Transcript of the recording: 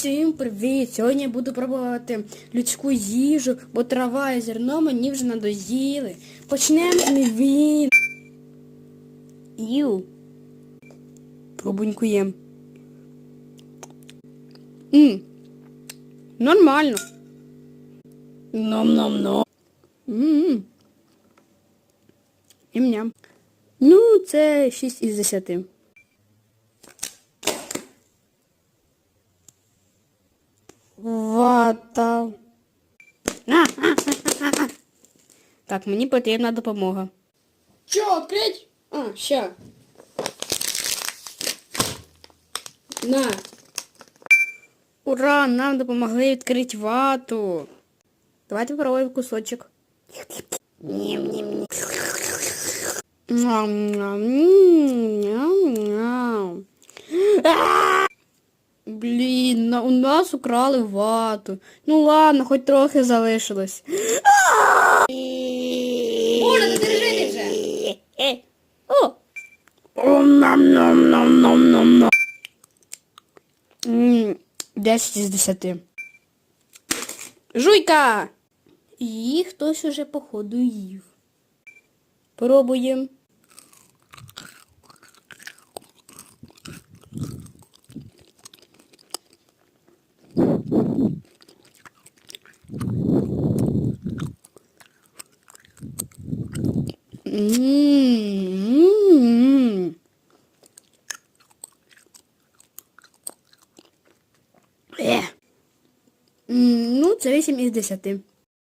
Усім привіт! Сьогодні я буду пробувати людську їжу, бо трава і зерно мені вже надоїли. Почнемо з мівін. Ю. Пробуньку їм. Мм. Нормально. Ном-ном-ном. Мм. Ням-ням. Ну, це 6 із 10. Вата. Так, мені потрібна допомога. Що, відкрить? А, ща. На. Ура, нам допомогли відкрити вату. Давайте попробуємо кусочок. Ням-ням-ням. Ням-ням. Ням-ням. А! Блін, На- у нас украли вату. Ну ладно, хоч трохи залишилось. Боже, не держи вже. О! Ом-нам-нам-нам-нам-нам-нам. 10 із 10. Жуйка! Її хтось уже походу їв. Пробуємо. М-м-м. Е. Ну, це 8 із 10.